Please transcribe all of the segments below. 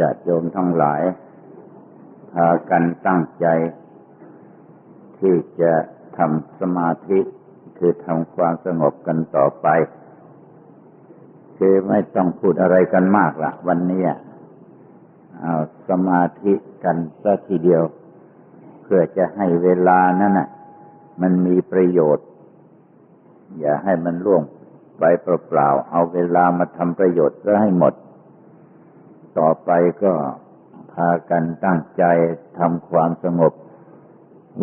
ญาติโยมทั้งหลาย พากันตั้งใจ ที่จะทำสมาธิคือทำความสงบกันต่อไป คือไม่ต้องพูดอะไรกันมากละวันนี้เอาสมาธิกันสักทีเดียว เพื่อจะให้เวลานั้นน่ะ มันมีประโยชน์ อย่าให้มันล่วงไปเปล่าๆเอาเวลามาทำประโยชน์ซะให้หมด ต่อไปก็พากันตั้งใจทำความสงบ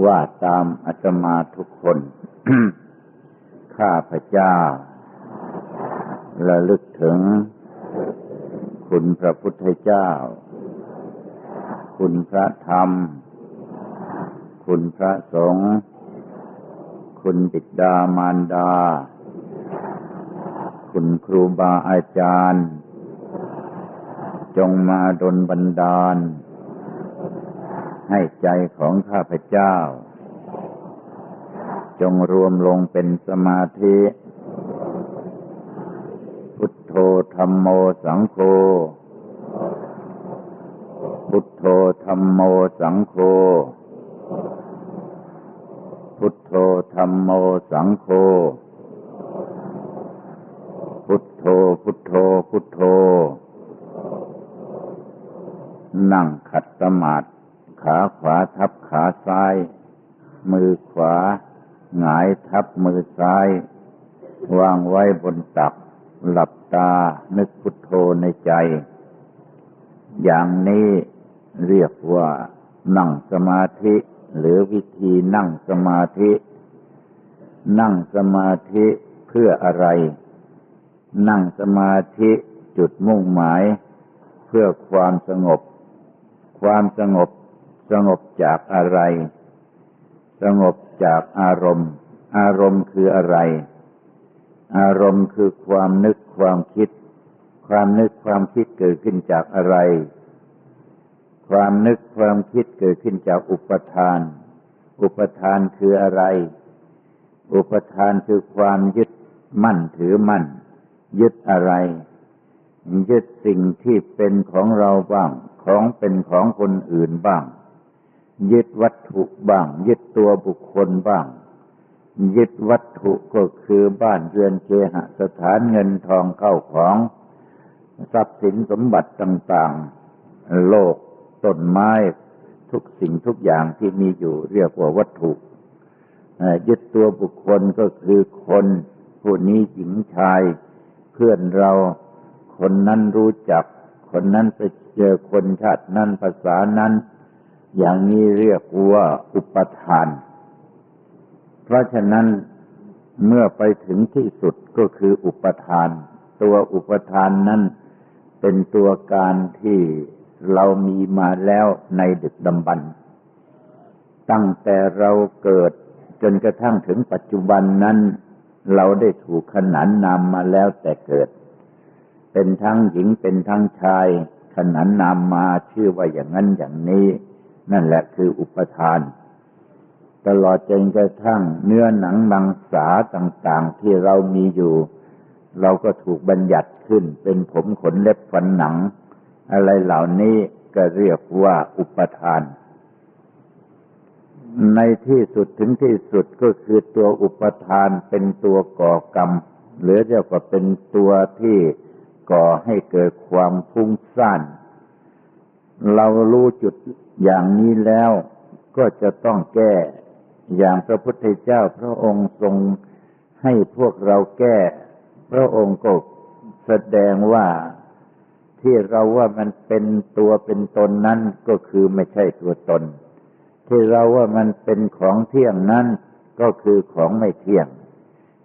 ว่าตามอาตมาทุกคน ข้าพเจ้าระลึกถึง คุณพระพุทธเจ้า คุณพระธรรม คุณพระสงฆ์คุณบิดามารดา คุณครูบาอาจารย์ จงมาดลบันดาล ให้ใจของข้าพเจ้า จงรวมลงเป็นสมาธิ พุทโธธรรมโมสังโฆพุทโธธรรมโมสังโฆพุทโธธรรมโมสังโฆพุทโธพุทโธพุทโธ นั่งขัดสมาธิขาขวาทับขาซ้าย มือขวาหงายทับมือซ้าย วางไว้บนตัก หลับตานึกพุทโธในใจ อย่างนี้เรียกว่านั่งสมาธิ หรือวิธีนั่งสมาธิ นั่งสมาธิเพื่ออะไร นั่งสมาธิจุดมุ่งหมาย เพื่อความสงบ ความสงบสงบจากอะไร สงบจากอารมณ์ อารมณ์คืออะไร อารมณ์คือความนึกความคิด ความนึกความคิดเกิดขึ้นจากอะไร ความนึกความคิดเกิดขึ้นจากอุปทาน อุปทานคืออะไร อุปทานคือความยึดมั่นถือมั่น ยึดอะไร ยึดสิ่งที่เป็นของเราบ้าง ของเป็นของคนอื่นบ้าง ยึดวัตถุบ้าง ยึดตัวบุคคลบ้าง ยึดวัตถุก็คือบ้านเรือนเคหสถานเงินทองเข้าของ ทรัพย์สินสมบัติต่างๆ โลกต้นไม้ทุกสิ่งทุกอย่างที่มีอยู่เรียกว่าวัตถุยึดตัวบุคคลก็คือคนผู้นี้หญิงชาย เพื่อนเราคนนั้นรู้จัก คนนั้นไปเจอคนชาตินั้นภาษานั้น อย่างนี้เรียกว่าอุปทาน เพราะฉะนั้นเมื่อไปถึงที่สุดก็คืออุปทาน ตัวอุปทานนั้นเป็นตัวการที่เรามีมาแล้วในดึกดำบรรพ์ตั้งแต่เราเกิดจนกระทั่งถึงปัจจุบันนั้น เราได้ถูกขนานนามมาแล้วแต่เกิด เป็นทั้งหญิงเป็นทั้งชายขนานนามมาชื่อว่าอย่างนั้นอย่างนี้ นั่นแหละคืออุปทาน ตลอดจนกระทั่งเนื้อหนังมังสาต่างๆที่เรามีอยู่ เราก็ถูกบัญญัติขึ้น เป็นผมขนเล็บฟันหนัง อะไรเหล่านี้ก็เรียกว่าอุปทาน ในที่สุดถึงที่สุดก็คือตัวอุปทานเป็นตัวก่อกรรม หรือเรียกว่าเป็นตัวที่ ก่อให้เกิดความฟุ้งซ่าน เรารู้จุดอย่างนี้แล้วก็จะต้องแก้ อย่างพระพุทธเจ้าพระองค์ทรงให้พวกเราแก้ พระองค์ก็แสดงว่าที่เราว่ามันเป็นตัวเป็นตนนั้นก็คือไม่ใช่ตัวตน ที่เราว่ามันเป็นของเที่ยงนั้นก็คือของไม่เที่ยง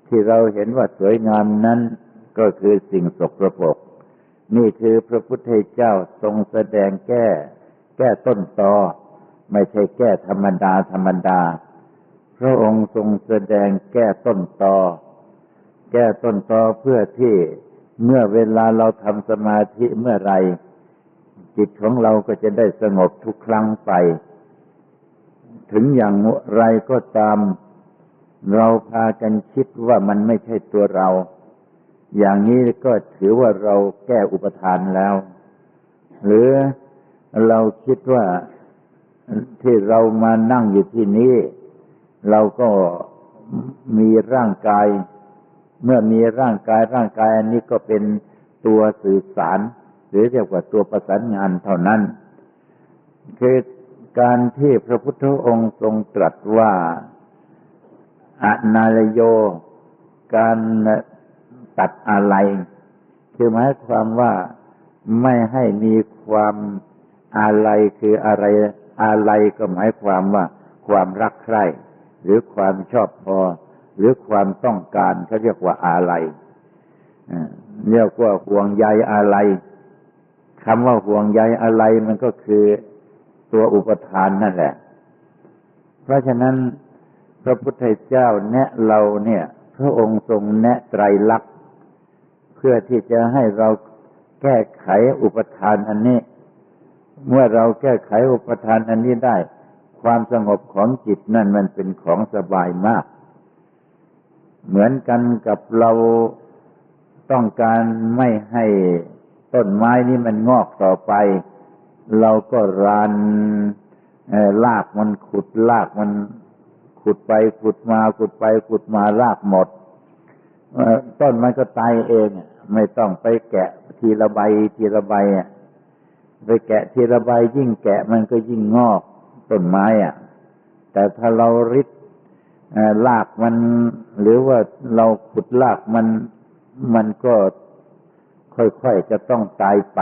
ที่เราเห็นว่าสวยงามนั้น ก็คือสิ่งสกปรกนี่คือพระพุทธเจ้าทรงแสดงแก้ แก้ต้นตอไม่ใช่แก้ธรรมดาธรรมดา พระองค์ทรงแสดงแก้ต้นตอ แก้ต้นตอเพื่อที่เมื่อเวลาเราทำสมาธิเมื่อไร จิตของเราก็จะได้สงบทุกครั้งไป ถึงอย่างไรก็ตาม เราพากันคิดว่ามันไม่ใช่ตัวเรา อย่างนี้ก็ถือว่าเราแก้อุปทานแล้ว หรือเราคิดว่าที่เรามานั่งอยู่ที่นี้ เราก็มีร่างกาย เมื่อมีร่างกายร่างกายอันนี้ก็เป็นตัวสื่อสาร หรือเรียกว่าตัวประสานงานเท่านั้นคือการที่พระพุทธองค์ทรงตรัสว่าอนาลโย การ ตัดอะไร คือหมายความว่าไม่ให้มีความอะไรคืออะไรอะไรก็หมายความว่า ความรักใคร่ หรือความชอบพอ หรือความต้องการเขาเรียกว่าอะไรเรียกว่าห่วงใยอะไรคำว่าห่วงใยอะไรมันก็คือตัวอุปทานนั่นแหละ เพราะฉะนั้นพระพุทธเจ้าแนะเราเนี่ย พระองค์ทรงแนะไตรลักษณ์ เพื่อที่จะให้เราแก้ไขอุปทานอันนี้ เมื่อเราแก้ไขอุปทานอันนี้ได้ ความสงบของจิตนั่นมันเป็นของสบายมาก เหมือนกันกับเราต้องการไม่ให้ต้นไม้นี้มันงอกต่อไป เราก็รานลากมันขุดลากมันขุดไปขุดมาขุดไปขุดมาลากหมด ต้นมันก็ตายเองไม่ต้องไปแกะทีละใบทีละใบอะไปแกะทีละใบยิ่งแกะมันก็ยิ่งงอกต้นไม้อะ แต่ถ้าเราริดลากมัน หรือว่าเราขุดลากมันมันก็ค่อยๆจะต้องตายไป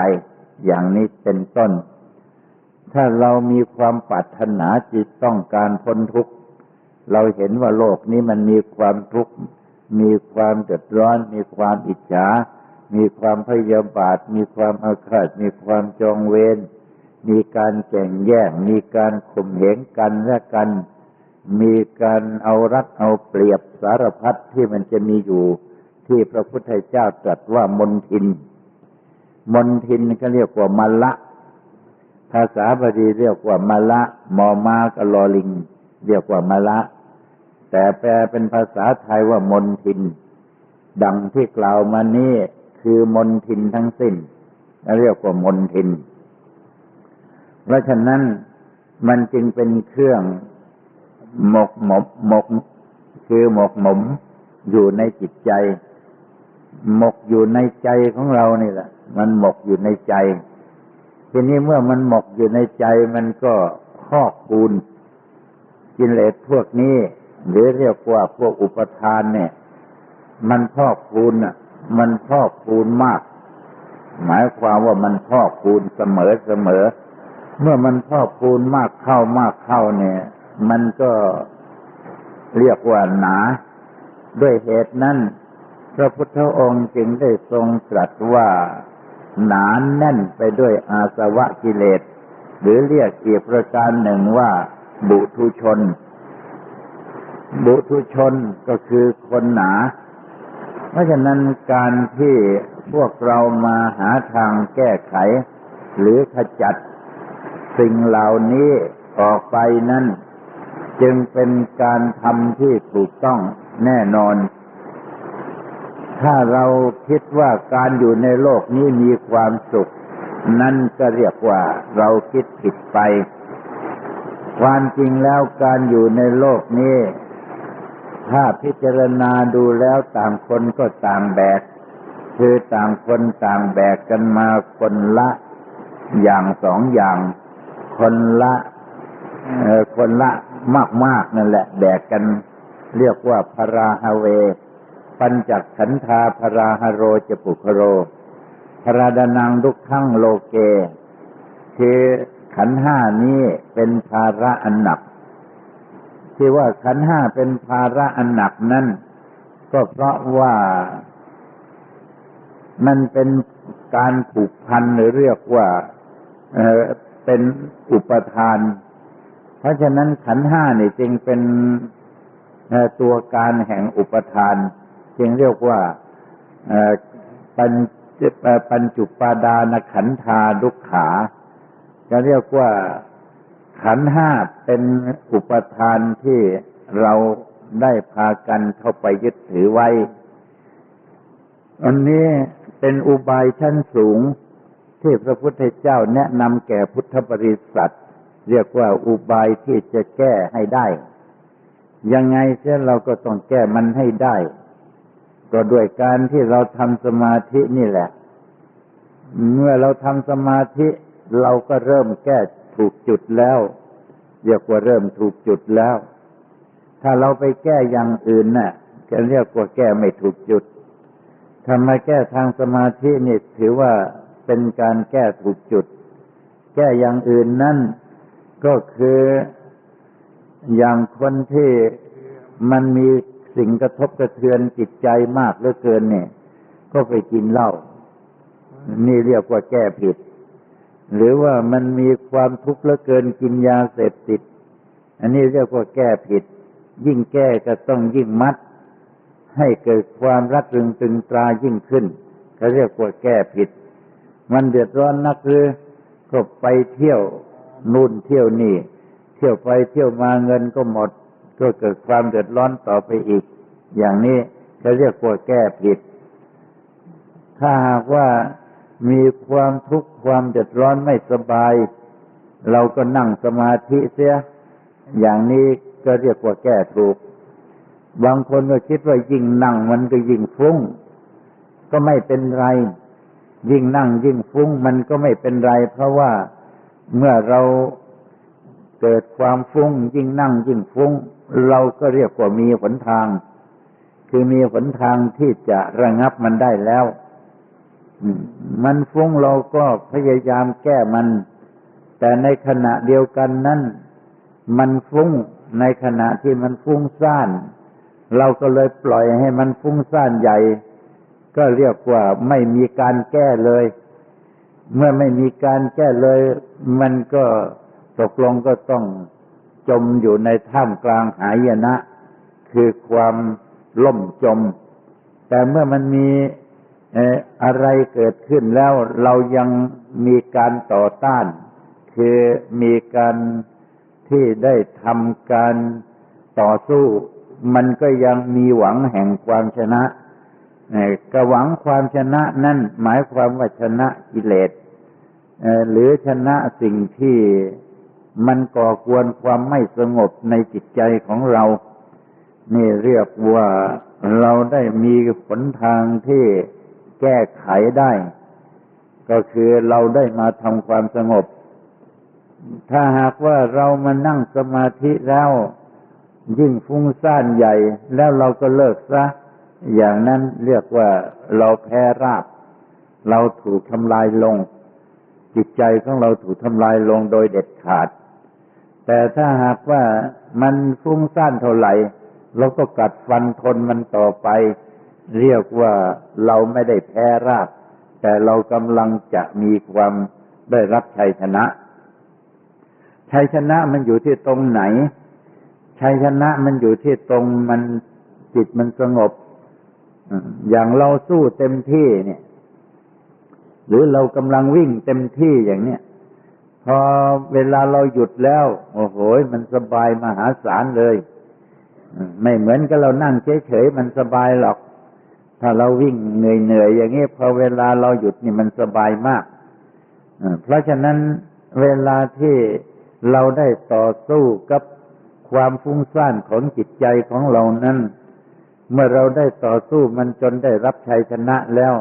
อย่างนี้เป็นต้น ถ้าเรามีความปรารถนาจิตต้องการพ้นทุกข์ เราเห็นว่าโลกนี้มันมีความทุกข์ มีความเดือดร้อน มีความอิจฉา มีความพยาบาท มีความอาฆาต มีความจองเวร มีการแข่งแย่ง มีการข่มเหงกันและกัน มีการเอารัดเอาเปรียบสารพัดที่มันจะมีอยู่ที่พระพุทธเจ้าตรัสว่ามนทิน มนทินก็เรียกว่ามละ ภาษาบาลีเรียกว่ามละ มอมากลอลิง เรียกว่ามละ แต่แปลเป็นภาษาไทยว่ามนทิน ดังที่กล่าวมานี้คือมนทินทั้งสิ้นเรียกว่ามนทิน เพราะฉะนั้นมันจึงเป็นเครื่องหมกหมกหมก คือหมกหมมอยู่ในจิตใจ หมกอยู่ในใจของเรานี่แหละ มันหมกอยู่ในใจ ทีนี้เมื่อมันหมกอยู่ในใจมันก็คอกคูณกิเลสพวกนี้ หรือเรียกว่าพวกอุปทานเนี่ย มันพอกพูนอะ มันพอกพูนมาก หมายความว่ามันพอกพูนเสมอเสมอ เมื่อมันพอกพูนมากเข้ามากเข้าเนี่ย มันก็เรียกว่าหนา ด้วยเหตุนั้นพระพุทธองค์จึงได้ทรงตรัสว่าหนานแน่นไปด้วยอาสวะกิเลส หรือเรียกอีกประการหนึ่งว่าบุทุชน บุตุชนก็คือคนหนา เพราะฉะนั้นการที่พวกเรามาหาทางแก้ไข หรือขจัดสิ่งเหล่านี้ออกไปนั้น จึงเป็นการทำที่ถูกต้องแน่นอน ถ้าเราคิดว่าการอยู่ในโลกนี้มีความสุข นั่นก็เรียกว่าเราคิดผิดไป ความจริงแล้วการอยู่ในโลกนี้ ถ้าพิจารณาดูแล้วต่างคนก็ต่างแบก คือต่างคนต่างแบกกันมาคนละอย่างสองอย่าง คนละคนละมากๆนั่นแหละ แบกกัน เรียกว่าพราฮเว ปัญจักขันธาพราฮโรจปุคโรพราดานังทุกขังโลเก คือขันห้านี้เป็นภาระอันหนัก ที่ว่าขันห้าเป็นภาระอันหนักนั้นก็เพราะว่ามันเป็นการผูกพันหรือเรียกว่าเเป็นอุปทาน เพราะฉะนั้นขันห้านี่จึงเป็นตัวการแห่งอุปทาน จึงเรียกว่าปัญปัญจุปาดานขันธาดุขาจะเรียกว่า ขันห้าเป็นอุปทานที่เราได้พากันเข้าไปยึดถือไว้ อันนี้เป็นอุบายชั้นสูงที่พระพุทธเจ้าแนะนำแก่พุทธบริษัท เรียกว่าอุบายที่จะแก้ให้ได้ ยังไงเช่นเราก็ต้องแก้มันให้ได้ ก็ด้วยการที่เราทำสมาธินี่แหละ เมื่อเราทำสมาธิเราก็เริ่มแก้ ถูกจุดแล้วเรียกว่าเริ่มถูกจุดแล้ว ถ้าเราไปแก้อย่างอื่นน่ะก็เรียกว่าแก้ไม่ถูกจุดทำมาแก้ทางสมาธินี่ถือว่าเป็นการแก้ถูกจุด แก้อย่างอื่นนั่นก็คืออย่างคนที่มันมีสิ่งกระทบกระเทือนจิตใจมากเหลือเกินเนี่ย ก็ไปกินเหล้านี่เรียกว่าแก้ผิด หรือว่ามันมีความทุกข์เหลือเกินกินยาเสพติด อันนี้เรียกว่าแก้ผิด ยิ่งแก้ก็ต้องยิ่งมัด ให้เกิดความรักรึงตึงตรายิ่งขึ้นเขาเรียกว่าแก้ผิด มันเดือดร้อนนักหรือก็ไปเที่ยวนู่นเที่ยวนี่ เที่ยวไปเที่ยวมาเงินก็หมด ก็เกิดความเดือดร้อนต่อไปอีก อย่างนี้เขาเรียกว่าแก้ผิด ถ้าหากว่า มีความทุกข์ความเดือดร้อนไม่สบาย เราก็นั่งสมาธิเสีย อย่างนี้ก็เรียกว่าแก้ถูกข์บางคนก็คิดว่ายิ่งนั่งมันก็ยิ่งฟุ้ง ก็ไม่เป็นไร ยิ่งนั่งยิ่งฟุ้งมันก็ไม่เป็นไร เพราะว่าเมื่อเราเกิดความฟุ้ง ยิ่งนั่งยิ่งฟุ้ง เราก็เรียกว่ามีหนทาง คือมีหนทางที่จะระงับมันได้แล้ว มันฟุ้งเราก็พยายามแก้มัน แต่ในขณะเดียวกันนั้น มันฟุ้งในขณะที่มันฟุ้งซ่าน เราก็เลยปล่อยให้มันฟุ้งซ่านใหญ่ ก็เรียกว่าไม่มีการแก้เลย เมื่อไม่มีการแก้เลย มันก็ตกลงก็ต้องจมอยู่ในท่ามกลางหายนะ คือความล่มจม แต่เมื่อมันมี อะไรเกิดขึ้นแล้วเรายังมีการต่อต้าน คือมีการที่ได้ทำการต่อสู้ มันก็ยังมีหวังแห่งความชนะกระหวังความชนะนั่นหมายความว่าชนะกิเลสหรือชนะสิ่งที่มันก่อกวนความไม่สงบในจิตใจของเรา นี่เรียกว่าเราได้มีผลทางที่ แก้ไขได้ ก็คือเราได้มาทำความสงบ ถ้าหากว่าเรามานั่งสมาธิแล้ว ยิ่งฟุ้งซ่านใหญ่ แล้วเราก็เลิกซะ อย่างนั้นเรียกว่าเราแพ้ราบ เราถูกทำลายลง จิตใจของเราถูกทำลายลงโดยเด็ดขาด แต่ถ้าหากว่ามันฟุ้งซ่านเท่าไหร่เราก็กัดฟันทนมันต่อไป เรียกว่าเราไม่ได้แพ้ราบ แต่เรากำลังจะมีความได้รับชัยชนะ ชัยชนะมันอยู่ที่ตรงไหน ชัยชนะมันอยู่ที่ตรงมันจิตมันสงบ อย่างเราสู้เต็มที่เนี่ย หรือเรากำลังวิ่งเต็มที่อย่างเนี้ยพอเวลาเราหยุดแล้ว โอ้โหมันสบายมหาศาลเลย ไม่เหมือนกับเรานั่งเฉยๆมันสบายหรอก ถ้าเราวิ่งเหนื่อยๆอย่างนี้พอเวลาเราหยุดนี่มันสบายมากเพราะฉะนั้นเวลาที่เราได้ต่อสู้กับความฟุ้งซ่านของจิตใจของเรานั้น เมื่อเราได้ต่อสู้มันจนได้รับชัยชนะแล้ว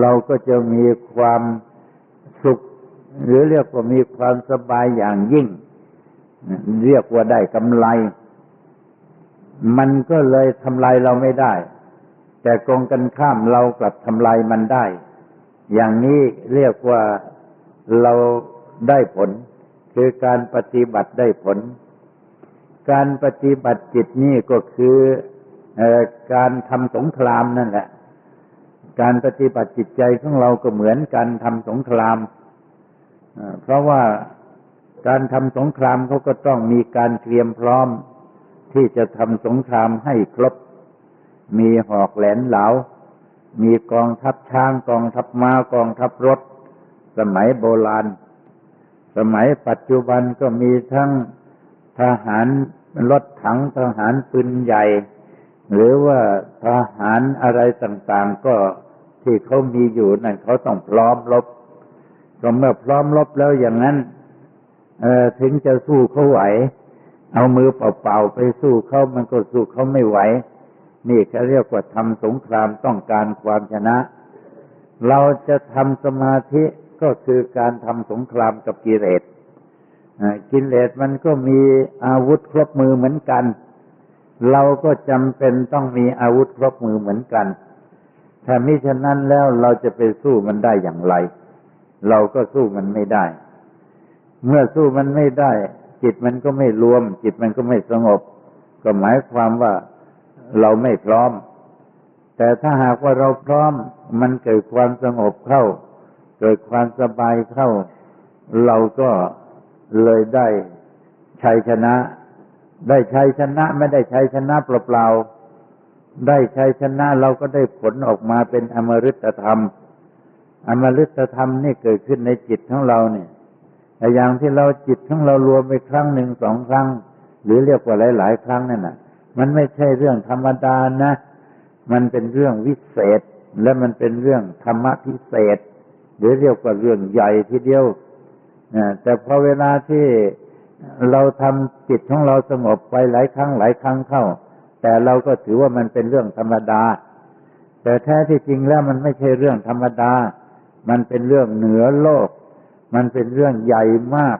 เราก็จะมีความสุข หรือเรียกว่ามีความสบายอย่างยิ่ง เรียกว่าได้กำไร มันก็เลยทำลายเราไม่ได้ แต่กองกันข้ามเรากลับทำลายมันได้ อย่างนี้เรียกว่าเราได้ผล คือการปฏิบัติได้ผล การปฏิบัติจิตนี่ก็คือการทำสงครามนั่นแหละ การปฏิบัติจิตใจของเราก็เหมือนการทำสงครามเพราะว่าการทำสงครามเขาก็ต้องมีการเตรียมพร้อมที่จะทำสงครามให้ครบ มีหอกแหลนเหลา มีกองทัพช้างกองทัพม้ากองทัพรถ สมัยโบราณ สมัยปัจจุบันก็มีทั้งทหารรถถังทหารปืนใหญ่ หรือว่าทหารอะไรต่างๆ ก็ที่เขามีอยู่นั่นเขาต้องพร้อมรบก็เมื่อพร้อมรบแล้วอย่างนั้นถึงจะสู้เขาไหว เอามือเปล่าๆไปสู้เขามันก็สู้เขาไม่ไหว นี่เขาเรียกว่าทำสงครามต้องการความชนะ เราจะทำสมาธิก็คือการทำสงครามกับกิเลสกิเลสมันก็มีอาวุธครบมือเหมือนกัน เราก็จำเป็นต้องมีอาวุธครบมือเหมือนกันถ้ามิฉะนั้นแล้วเราจะไปสู้มันได้อย่างไร เราก็สู้มันไม่ได้ เมื่อสู้มันไม่ได้ จิตมันก็ไม่รวม จิตมันก็ไม่สงบ ก็หมายความว่า เราไม่พร้อม แต่ถ้าหากว่าเราพร้อม มันเกิดความสงบเข้า เกิดความสบายเข้า เราก็เลยได้ชัยชนะ ได้ชัยชนะไม่ได้ชัยชนะเปล่าๆได้ชัยชนะเราก็ได้ผลออกมาเป็นอมฤตธรรม อมฤตธรรมนี่เกิดขึ้นในจิตของเราเนี่ยแต่อย่างที่เราจิตของเรารวมไปครั้งหนึ่งสองครั้ง หรือเรียกว่าหลาย ๆ ครั้งนั่นน่ะ มันไม่ใช่เรื่องธรรมดานะ มันเป็นเรื่องวิเศษ และมันเป็นเรื่องธรรมะพิเศษ หรือเรียกว่าเรื่องใหญ่ทีเดียวแต่พอเวลาที่เราทำจิตของเราสงบไปหลายครั้งหลายครั้งเข้า แต่เราก็ถือว่ามันเป็นเรื่องธรรมดา แต่แท้ที่จริงแล้วมันไม่ใช่เรื่องธรรมดา มันเป็นเรื่องเหนือโลก มันเป็นเรื่องใหญ่มาก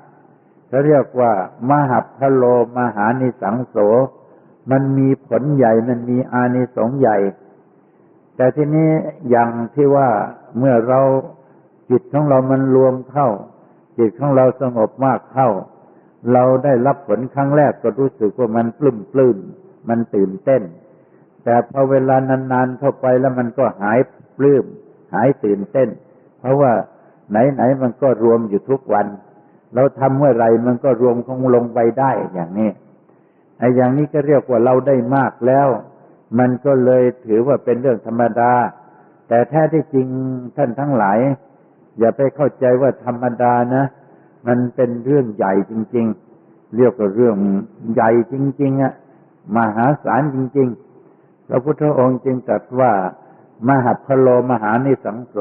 เขาเรียกว่ามหัพพโลมหานิสังโส มันมีผลใหญ่มันมีอานิสงส์ใหญ่ แต่ทีนี้อย่างที่ว่าเมื่อเราจิตของเรามันรวมเข้า จิตของเราสงบมากเข้า เราได้รับผลครั้งแรกก็รู้สึกว่ามันปลื้มปลื้มมันตื่นเต้น แต่พอเวลานานๆเข้าไปแล้วมันก็หายปลื้มหายตื่นเต้น เพราะว่าไหนๆมันก็รวมอยู่ทุกวัน เราทำเมื่อไรมันก็รวมคงลงไปได้อย่างนี้ ไอ้อย่างนี้ก็เรียกว่าเราได้มากแล้ว มันก็เลยถือว่าเป็นเรื่องธรรมดา แต่แท้ที่จริงท่านทั้งหลาย อย่าไปเข้าใจว่าธรรมดานะ มันเป็นเรื่องใหญ่จริง ๆ เรียกว่าเรื่องใหญ่จริง ๆอะมหาศาลจริง ๆ พระพุทธองค์จึงตรัสว่ามหัพโลมหานิสังโส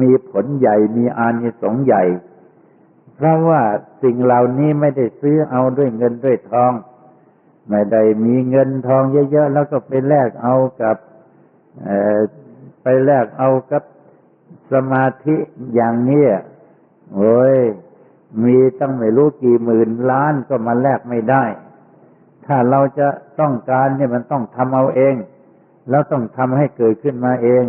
มีผลใหญ่ มีอานิสงส์ใหญ่ เพราะว่าสิ่งเหล่านี้ไม่ได้ซื้อเอาด้วยเงินด้วยทอง ไม่ได้มีเงินทองเยอะๆแล้วก็ไปแลกเอากับไปแลกเอากับสมาธิอย่างนี้โอ้ยมีตั้งไม่รู้กี่หมื่นล้านก็มาแลกไม่ได้ ถ้าเราจะต้องการเนี่ยมันต้องทำเอาเอง แล้วต้องทำให้เกิดขึ้นมาเอง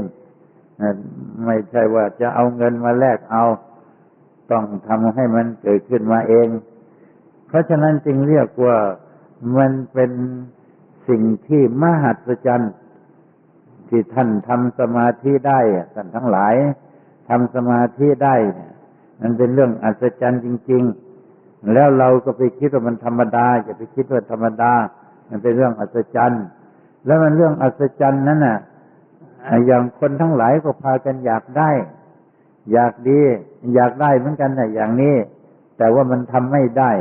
ไม่ใช่ว่าจะเอาเงินมาแลกเอา ต้องทำให้มันเกิดขึ้นมาเอง เพราะฉะนั้นจึงเรียกว่า มันเป็นสิ่งที่มหัศจรรย์ที่ท่านทำสมาธิได้ท่านทั้งหลายทำสมาธิได้เนี่ยมันเป็นเรื่องอัศจรรย์จริง ๆ แล้วเราก็ไปคิดว่ามันธรรมดาอย่าไปคิดว่าธรรมดา มันเป็นเรื่องอัศจรรย์ แล้วมันเรื่องอัศจรรย์นั้นน่ะอย่างคนทั้งหลายก็พากันอยากได้ อยากดี อยากได้เหมือนกันน่ะอย่างนี้ แต่ว่ามันทำไม่ได้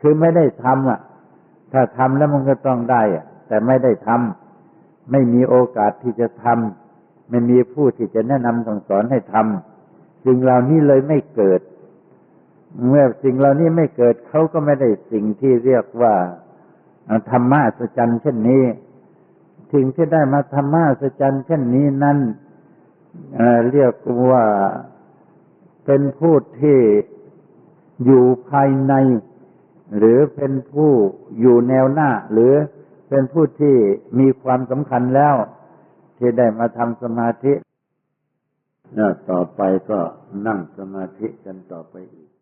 คือไม่ได้ทำอะ ถ้าทำแล้วมันก็ต้องได้อะ แต่ไม่ได้ทำไม่มีโอกาสที่จะทำไม่มีผู้ที่จะแนะนำสั่งสอนให้ทำสิ่งเหล่านี้เลยไม่เกิด เมื่อสิ่งเหล่านี้ไม่เกิดเขาก็ไม่ได้สิ่งที่เรียกว่าธรรมะสัจจันเช่นนี้สิ่งที่ได้มาธรรมะสัจจันเช่นนี้นั้นเรียกว่าเป็นผู้ที่อยู่ภายใน หรือเป็นผู้อยู่แนวหน้า หรือเป็นผู้ที่มีความสำคัญแล้ว ที่ได้มาทำสมาธิ ต่อไปก็นั่งสมาธิกันต่อไปอีก